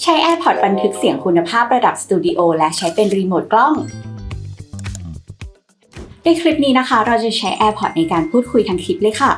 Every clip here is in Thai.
ใช้ AirPods บันทึกเสียงคุณภาพระดับสตูดิโอและใช้เป็นรีโมทกล้อง ในคลิปนี้นะคะ เราจะใช้ AirPods ในการพูดคุยทั้งคลิปเลยค่ะ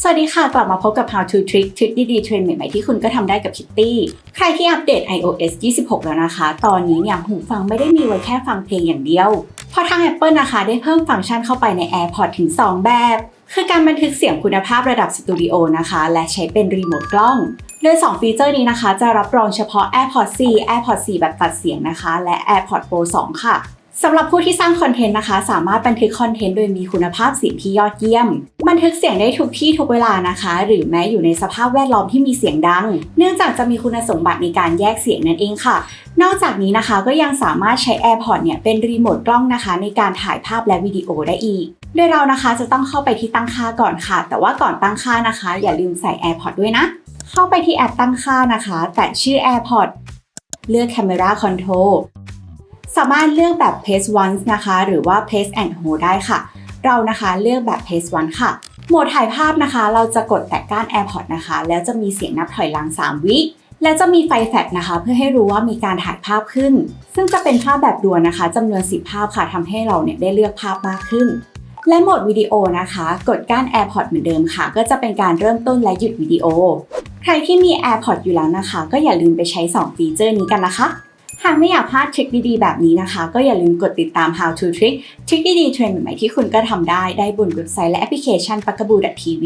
สวัสดีค่ะ กลับมาพบกับ How to Trick ทริคดีๆเทรนด์ใหม่ๆที่คุณก็ทำได้กับ Kitty ใครที่อัปเดต iOS 26 แล้วนะคะ ตอนนี้เนี่ยหูฟังไม่ได้มีไว้แค่ฟังเพลงอย่างเดียว เพราะทาง Apple นะคะได้เพิ่มฟังก์ชันเข้าไปใน AirPods ถึง 2 แบบ คือการบันทึกเสียงคุณภาพระดับสตูดิโอนะคะ และใช้เป็นรีโมทกล้อง โดย 2 ฟีเจอร์นี้นะคะ จะรับรองเฉพาะ AirPods 4 AirPods 4 แบบตัดเสียงนะคะ และ AirPods Pro 2 ค่ะสำหรับผู้ที่สร้างคอนเทนต์นะคะ สามารถบันทึกคอนเทนต์โดยมีคุณภาพเสียงที่ยอดเยี่ยม บันทึกเสียงได้ทุกที่ทุกเวลานะคะ หรือแม้อยู่ในสภาพแวดล้อมที่มีเสียงดัง เนื่องจากจะมีคุณสมบัติในการแยกเสียงนั่นเองค่ะ นอกจากนี้นะคะก็ยังสามารถใช้ AirPods เนี่ยเป็นรีโมทกล้องนะคะ ในการถ่ายภาพและวิดีโอได้อีก โดยเรานะคะจะต้องเข้าไปที่ตั้งค่าก่อนค่ะ แต่ว่าก่อนตั้งค่านะคะ อย่าลืมใส่ AirPods ด้วยนะ เข้าไปที่แอปตั้งค่านะคะ แตะชื่อ AirPods เลือก Camera Control สามารถเลือกแบบ Pace Once นะคะ หรือว่า Pace and Hold ได้ค่ะ เรานะคะเลือกแบบ Pace Once ค่ะ โหมดถ่ายภาพนะคะ เราจะกดแตะก้าน AirPods นะคะ แล้วจะมีเสียงนับถอยหลัง 3 วิและจะมีไฟแฟลชนะคะ เพื่อให้รู้ว่ามีการถ่ายภาพขึ้น ซึ่งจะเป็นภาพแบบด่วนนะคะจำนวน 10 ภาพค่ะทำให้เราเนี่ยได้เลือกภาพมากขึ้น และโหมดวิดีโอนะคะ กดก้าน AirPods เหมือนเดิมค่ะ ก็จะเป็นการเริ่มต้นและหยุดวิดีโอ ใครที่มี AirPods อยู่แล้วนะคะ ก็อย่าลืมไปใช้ 2 ฟีเจอร์นี้กันนะคะ หากไม่อยากพลาดทริคดีๆ แบบนี้นะคะ ก็อย่าลืมกดติดตาม How to Trick ทริคดีๆเทรนด์ใหม่ๆที่คุณก็ทำได้ ได้บนเว็บไซต์และแอปพลิเคชัน p a k a b o o TV